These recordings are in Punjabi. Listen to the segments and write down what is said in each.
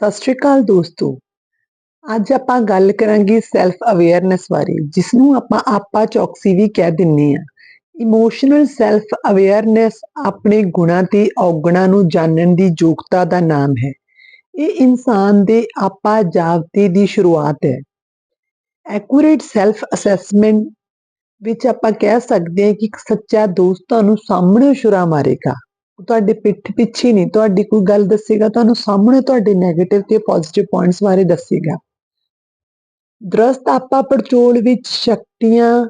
ਸਤਿ ਸ਼੍ਰੀ ਅਕਾਲ ਦੋਸਤੋ। ਅੱਜ ਆਪਾਂ ਗੱਲ ਕਰਾਂਗੇ ਸੈਲਫ ਅਵੇਅਰਨੈਸ ਬਾਰੇ ਜਿਸ ਨੂੰ ਆਪਾਂ ਆਪਾ ਚੌਕਸੀ ਵੀ ਕਹਿ ਦਿੰਨੇ ਆ। ਇਮੋਸ਼ਨਲ ਸੈਲਫ ਅਵੇਅਰਨੈਸ ਆਪਣੇ ਗੁਣਾਂ ਤੇ ਔਗਣਾਂ ਨੂੰ ਜਾਣਨ ਦੀ ਯੋਗਤਾ ਦਾ ਨਾਮ ਹੈ। ਇਹ ਇਨਸਾਨ ਦੇ ਆਪਾ ਜਾਗਤੇ ਦੀ ਸ਼ੁਰੂਆਤ ਹੈ। ਐਕੂਰੇਟ ਸੈਲਫ ਅਸੈਸਮੈਂਟ ਵਿੱਚ ਆਪਾਂ ਕਹਿ ਸਕਦੇ ਹਾਂ ਕਿ ਇੱਕ ਸੱਚਾ ਦੋਸਤ ਤੁਹਾਨੂੰ ਸਾਹਮਣੇ ਸ਼ੁਰਾ ਮਾਰੇਗਾ। ਤੁਹਾਡੇ ਪਿੱਠ ਪਿੱਛੇ ਨਹੀਂ, ਤੁਹਾਡੀ ਕੋਈ ਗੱਲ ਦੱਸੇਗਾ, ਤੁਹਾਨੂੰ ਸਾਹਮਣੇ ਤੁਹਾਡੇ 네ਗੇਟਿਵ ਤੇ ਪੋਜ਼ਿਟਿਵ ਪੁਆਇੰਟਸ ਬਾਰੇ ਦੱਸੇਗਾ। ਦਰਸਤ ਆਪਾ ਪੜਚੋਲ ਵਿੱਚ ਸ਼ਕਤੀਆਂ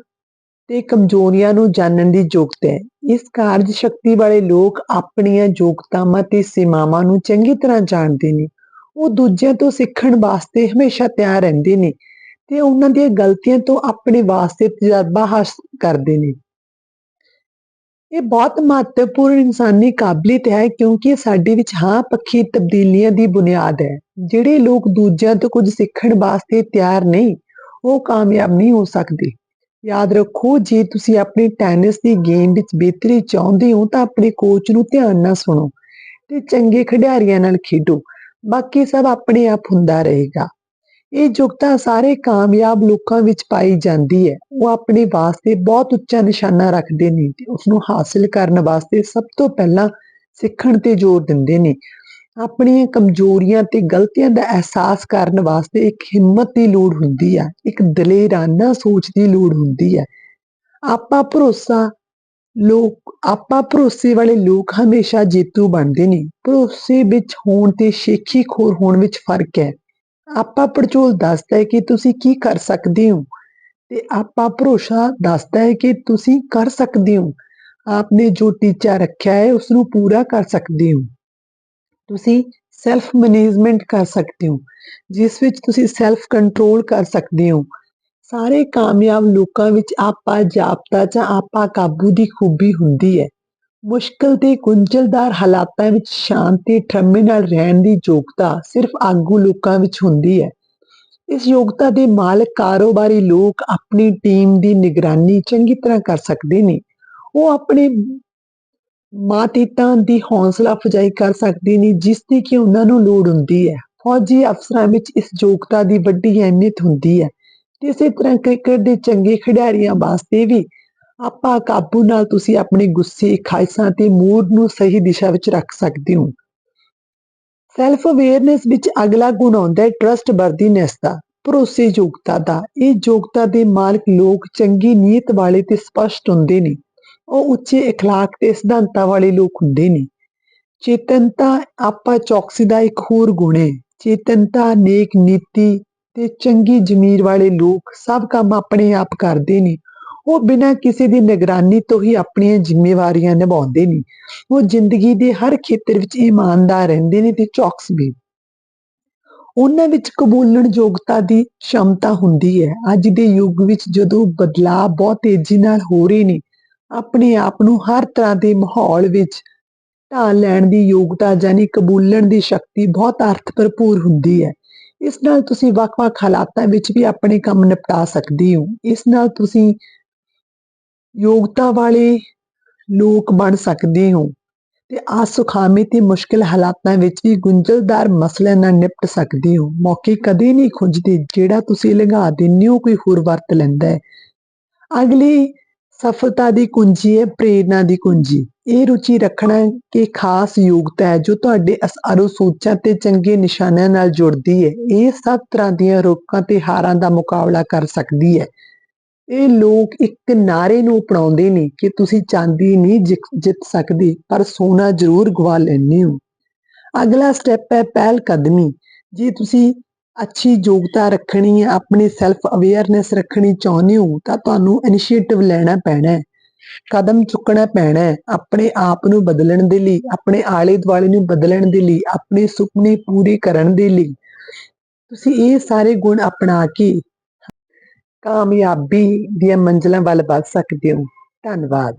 ਤੇ ਕਮਜ਼ੋਰੀਆਂ ਨੂੰ ਜਾਣਨ ਦੀ ਯੋਗਤਾ ਹੈ। ਇਸ ਕਾਰਜ ਸ਼ਕਤੀ ਵਾਲੇ ਲੋਕ ਆਪਣੀਆਂ ਯੋਗਤਾਵਾਂ ਤੇ ਸੀਮਾਵਾਂ ਨੂੰ ਚੰਗੀ ਤਰ੍ਹਾਂ ਜਾਣਦੇ ਨੇ। ਉਹ ਦੂਜਿਆਂ ਤੋਂ ਸਿੱਖਣ ਵਾਸਤੇ ਹਮੇਸ਼ਾ ਤਿਆਰ ਰਹਿੰਦੇ ਨੇ ਤੇ ਉਹਨਾਂ ਦੀਆਂ ਗਲਤੀਆਂ ਤੋਂ ਆਪਣੇ ਵਾਸਤੇ ਤਜਰਬਾ ਹਾਸਲ ਕਰਦੇ ਨੇ। ਇਹ ਬਹੁਤ ਮਹੱਤਵਪੂਰਨ ਇਨਸਾਨੀ ਕਾਬਲੀਅਤ ਹੈ ਕਿਉਂਕਿ ਸਾਡੇ ਵਿੱਚ ਹਾਂ ਪੱਖੀ ਤਬਦੀਲੀਆਂ ਦੀ ਬੁਨਿਆਦ ਹੈ। ਜਿਹੜੇ ਲੋਕ ਦੂਜਿਆਂ ਤੋਂ ਕੁਝ ਸਿੱਖਣ ਵਾਸਤੇ ਤਿਆਰ ਨਹੀਂ, ਉਹ ਕਾਮਯਾਬ ਨਹੀਂ ਹੋ ਸਕਦੇ। ਯਾਦ ਰੱਖੋ, ਜੇ ਤੁਸੀਂ ਆਪਣੀ ਟੈਨਿਸ ਦੀ ਗੇਮ ਵਿੱਚ ਬਿਹਤਰੀ ਚਾਹੁੰਦੇ ਹੋ ਤਾਂ ਆਪਣੇ ਕੋਚ ਨੂੰ ਧਿਆਨ ਨਾਲ ਸੁਣੋ ਤੇ ਚੰਗੇ ਖਿਡਾਰੀਆਂ ਨਾਲ ਖੇਡੋ। ਬਾਕੀ ਸਭ ਆਪਣੇ ਆਪ ਹੁੰਦਾ ਰਹੇਗਾ। ਇਹ ਯੋਗਤਾ ਸਾਰੇ ਕਾਮਯਾਬ ਲੋਕਾਂ ਵਿੱਚ ਪਾਈ ਜਾਂਦੀ ਹੈ। ਉਹ ਆਪਣੇ ਵਾਸਤੇ ਬਹੁਤ ਉੱਚਾ ਨਿਸ਼ਾਨਾ ਰੱਖਦੇ ਨੇ ਤੇ ਉਸ ਨੂੰ ਹਾਸਲ ਕਰਨ ਵਾਸਤੇ ਸਭ ਤੋਂ ਪਹਿਲਾਂ ਸਿੱਖਣ ਤੇ ਜ਼ੋਰ ਦਿੰਦੇ ਨੇ। ਆਪਣੀਆਂ ਕਮਜ਼ੋਰੀਆਂ ਤੇ ਗਲਤੀਆਂ ਦਾ ਅਹਿਸਾਸ ਕਰਨ ਵਾਸਤੇ ਇੱਕ ਹਿੰਮਤ ਦੀ ਲੋੜ ਹੁੰਦੀ ਹੈ ਇੱਕ ਦਲੇਰਾਨਾ ਸੋਚ ਦੀ ਲੋੜ ਹੁੰਦੀ ਹੈ ਆਪਾ ਭਰੋਸਾ ਲੋਕ, ਆਪਾ ਭਰੋਸੇ ਵਾਲੇ ਲੋਕ ਹਮੇਸ਼ਾ ਜੇਤੂ ਬਣਦੇ ਨੇ। ਭਰੋਸੇ ਵਿੱਚ ਹੋਣ ਤੇ ਸ਼ੇਖੀ ਖੋਰ ਹੋਣ ਵਿੱਚ ਫ਼ਰਕ ਹੈ। ਆਪਾ ਪੜਚੋਲ ਦੱਸਦਾ ਹੈ ਕਿ ਤੁਸੀਂ ਕੀ ਕਰ ਸਕਦੇ ਹੋ ਤੇ ਆਪਾ ਭਰੋਸਾ ਦੱਸਦਾ ਹੈ ਕਿ ਤੁਸੀਂ ਕਰ ਸਕਦੇ ਹੋ। ਆਪਨੇ ਜੋ ਟੀਚਾ ਰੱਖਿਆ ਹੈ ਉਸ ਨੂੰ ਪੂਰਾ ਕਰ ਸਕਦੇ ਹੋ। ਤੁਸੀਂ ਸੈਲਫ ਮੈਨੇਜਮੈਂਟ ਕਰ ਸਕਦੇ ਹੋ, ਜਿਸ ਵਿੱਚ ਤੁਸੀਂ ਸੈਲਫ ਕੰਟਰੋਲ ਕਰ ਸਕਦੇ ਹੋ। ਸਾਰੇ ਕਾਮਯਾਬ ਲੋਕਾਂ ਵਿੱਚ ਆਪਾ ਜਾਪਤਾ ਜਾਂ ਆਪਾ ਕਾਬੂ ਦੀ ਖੂਬੀ ਹੁੰਦੀ ਹੈ। ਮੁਸ਼ਕਲ ਤੇ ਗੁੰਝਲਦਾਰ ਹਾਲਾਤਾਂ ਵਿੱਚ ਸ਼ਾਂਤੀ ਠਰਮੇ ਨਾਲ ਰਹਿਣ ਦੀ ਯੋਗਤਾ ਸਿਰਫ ਆਗੂ ਲੋਕਾਂ ਵਿੱਚ ਹੁੰਦੀ ਹੈ। ਇਸ ਯੋਗਤਾ ਦੇ ਮਾਲਕ ਕਾਰੋਬਾਰੀ ਲੋਕ ਆਪਣੀ ਟੀਮ ਦੀ ਨਿਗਰਾਨੀ ਚੰਗੀ ਤਰ੍ਹਾਂ ਕਰ ਸਕਦੇ ਨੇ। ਉਹ ਆਪਣੇ ਮਾਤੀਤਾਂ ਦੀ ਹੌਸਲਾ ਅਫਜ਼ਾਈ ਕਰ ਸਕਦੇ ਨੇ, ਜਿਸ ਦੀ ਕਿ ਉਹਨਾਂ ਨੂੰ ਲੋੜ ਹੁੰਦੀ ਹੈ। ਫੌਜੀ ਅਫਸਰਾਂ ਵਿੱਚ ਇਸ ਯੋਗਤਾ ਦੀ ਵੱਡੀ ਅਹਿਮੀਅਤ ਹੁੰਦੀ ਹੈ। ਇਸੇ ਤਰ੍ਹਾਂ ਕ੍ਰਿਕਟ ਦੇ ਚੰਗੇ ਖਿਡਾਰੀਆਂ ਵਾਸਤੇ ਵੀ ਆਪਾ ਕਾਬੂ ਨਾਲ ਤੁਸੀਂ ਆਪਣੇ ਗੁੱਸੇ ਖਾਇਸਾਂ ਤੇ ਮੂਡ ਨੂੰ ਸਹੀ ਦਿਸ਼ਾ ਵਿੱਚ ਰੱਖ ਸਕਦੇ ਹੋ ਸੈਲਫ ਅਵੇਅਰਨੈਸ ਵਿੱਚ ਅਗਲਾ ਗੁਣ ਆਉਂਦਾ ਹੈ ਟਰਸਟ ਵਰਦੀਨੈਸ ਦਾ ਭਰੋਸੇਯੋਗਤਾ ਦਾ ਇਹ ਯੋਗਤਾ ਦੇ ਮਾਲਕ ਲੋਕ ਚੰਗੀ ਨੀਅਤ ਵਾਲੇ ਤੇ ਸਪਸ਼ਟ ਹੁੰਦੇ ਨੇ ਉਹ ਉੱਚੇ اخلاق ਤੇ ਸਿਧਾਂਤਾਂ ਵਾਲੇ ਲੋਕ ਹੁੰਦੇ ਨੇ ਚੇਤਨਤਾ ਆਪਾ ਚੌਕਸੀ ਦਾ ਇੱਕ ਹੋਰ ਗੁਣ ਹੈ ਚੇਤਨਤਾ ਨੇਕ ਨੀਤੀ ਤੇ ਚੰਗੀ ਜ਼ਮੀਰ ਵਾਲੇ ਲੋਕ ਸਭ ਕੰਮ ਆਪਣੇ ਆਪ ਕਰਦੇ ਨੇ ਉਹ ਬਿਨਾਂ ਕਿਸੇ ਦੀ ਨਿਗਰਾਨੀ ਤੋਂ ਹੀ ਆਪਣੀਆਂ ਜ਼ਿੰਮੇਵਾਰੀਆਂ ਨਿਭਾਉਂਦੇ ਨੇ। ਉਹ ਜ਼ਿੰਦਗੀ ਦੇ ਹਰ ਖੇਤਰ ਵਿੱਚ ਇਮਾਨਦਾਰ ਰਹਿੰਦੇ ਨੇ ਤੇ ਚੌਕਸ ਵੀ ਉਹਨਾਂ ਵਿੱਚ ਕਬੂਲਣ ਯੋਗਤਾ ਦੀ ਸ਼ਮਤਾ ਹੁੰਦੀ ਹੈ। ਅੱਜ ਦੇ ਯੁੱਗ ਵਿੱਚ ਜਦੋਂ ਬਦਲਾਅ ਬਹੁਤ ਤੇਜ਼ੀ ਨਾਲ ਹੋ ਰਹੇ ਨੇ, ਆਪਣੇ ਆਪ ਨੂੰ ਹਰ ਤਰ੍ਹਾਂ ਦੇ ਮਾਹੌਲ ਵਿੱਚ ਢਾਲ ਲੈਣ ਦੀ ਯੋਗਤਾ ਯਾਨੀ ਕਬੂਲਣ ਦੀ ਸ਼ਕਤੀ ਬਹੁਤ ਅਰਥ ਭਰਪੂਰ ਹੁੰਦੀ ਹੈ। ਇਸ ਨਾਲ ਤੁਸੀਂ ਵੱਖ-ਵੱਖ ਹਾਲਾਤਾਂ ਵਿੱਚ ਵੀ ਆਪਣੇ ਕੰਮ ਨਿਪਟਾ ਸਕਦੇ ਹੋ। ਇਸ ਨਾਲ ਤੁਸੀਂ ਯੋਗਤਾ ਵਾਲੇ ਲੋਕ ਬਣ ਸਕਦੇ ਹੋ। ਤੇ ਆਸੁਖਾਮੀ ਤੇ ਮੁਸ਼ਕਿਲ ਹਾਲਾਤਾਂ ਵਿੱਚ ਵੀ ਗੁੰਝਲਦਾਰ ਮਸਲਿਆਂ ਨਾਲ ਨਿਪਟ ਸਕਦੇ ਹੋ। ਮੌਕੇ ਕਦੇ ਨਹੀਂ ਖੁੰਝਦੇ, ਜਿਹੜਾ ਤੁਸੀਂ ਲੰਘਾ ਦਿੰਦੇ ਹੋ, ਕੋਈ ਹੋਰ ਵਰਤ ਲੈਂਦਾ ਹੈ। ਅਗਲੀ ਸਫਲਤਾ ਦੀ ਕੁੰਜੀ ਹੈ, ਪ੍ਰੇਰਣਾ ਦੀ ਕੁੰਜੀ। ਇਹ ਰੁਚੀ ਰੱਖਣਾ ਕਿ ਖਾਸ ਯੋਗਤਾ ਹੈ, ਜੋ ਤੁਹਾਡੇ ਅਸਾਰੋ ਸੋਚਾਂ ਤੇ ਚੰਗੇ ਨਿਸ਼ਾਨਿਆਂ ਨਾਲ ਜੁੜਦੀ ਹੈ। ਇਹ ਸਭ ਤਰ੍ਹਾਂ ਦੀਆਂ ਰੋਕਾਂ ਤੇ ਹਾਰਾਂ ਦਾ ਮੁਕਾਬਲਾ ਕਰ ਸਕਦੀ ਹੈ। ਇਹ ਲੋਕ ਇੱਕ ਨਾਰੇ ਨੂੰ ਅਪਣਾਉਂਦੇ ਨੇ ਕਿ ਤੁਸੀਂ ਚਾਂਦੀ ਨਹੀਂ ਜਿੱਤ ਸਕਦੇ, ਪਰ ਸੋਨਾ ਜ਼ਰੂਰ ਗਵਾ ਲੈਣੇ ਹੋ। ਅਗਲਾ ਸਟੈਪ ਹੈ ਪਹਿਲ ਕਦਮੀ ਜੇ ਤੁਸੀਂ ਅੱਛੀ ਯੋਗਤਾ ਰੱਖਣੀ ਹੈ, ਆਪਣੀ ਸੈਲਫ ਅਵੇਅਰਨੈਸ ਰੱਖਣੀ ਚਾਹੁੰਦੇ ਹੋ, ਤਾਂ ਤੁਹਾਨੂੰ ਇਨੀਸ਼ੀਏਟਿਵ ਲੈਣਾ ਪੈਣਾ ਹੈ। ਕਦਮ ਚੁੱਕਣਾ ਪੈਣਾ ਹੈ। ਆਪਣੇ ਆਪ ਨੂੰ ਬਦਲਣ ਦੇ ਲਈ, ਆਪਣੇ ਆਲੇ ਦੁਆਲੇ ਨੂੰ ਬਦਲਣ ਦੇ ਲਈ, ਆਪਣੇ ਸੁਪਨੇ ਪੂਰੇ ਕਰਨ ਦੇ ਲਈ। ਤੁਸੀਂ ਇਹ ਸਾਰੇ ਗੁਣ ਅਪਣਾ ਕੇ ਕਾਮਯਾਬੀ ਦੀਆਂ ਮੰਜ਼ਲਾਂ ਵੱਲ ਵੱਧ ਸਕਦੇ ਹੋ। ਧੰਨਵਾਦ।